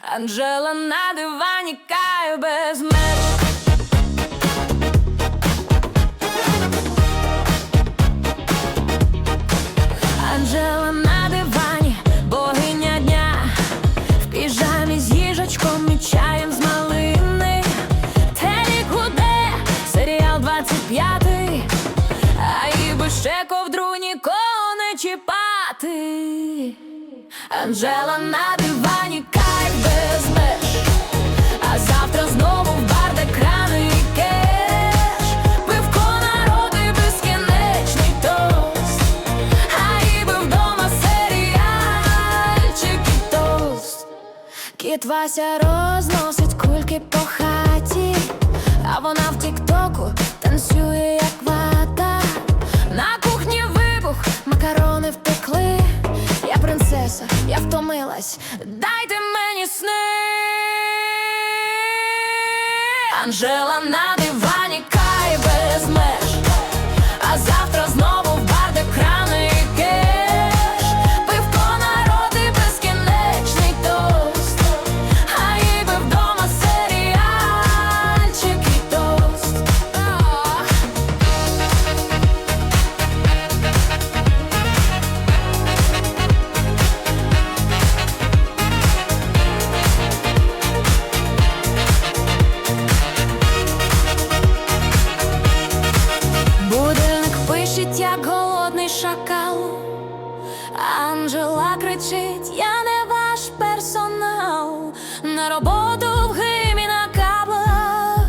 Анжела на дивані кайф без меж. Анжела на дивані, богиня дня, в піжамі з їжачком і чаєм з малини. Телік гуде, серіал 25, а і би ще ковдру нікого не чіпати. Анжела на дивані, кайф без меж. А завтра знову в бар, де крани і кеш. Пивко народи тост. А іби вдома серіальчик тост. Кіт Вася розносить кульки я втомилась, дайте мені сни. Анжела на дивані, як голодний шакал. Анжела кричить, я не ваш персонал. На роботу в гримі на каблах,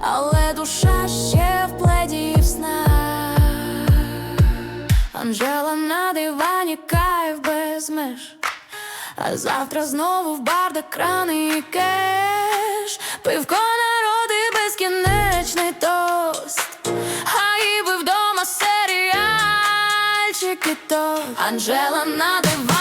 але душа ще в пледі в снах. Анжела на дивані, кайф без меж. А завтра знову в бар, де крани і кеш Пивко тост Анжела на дивані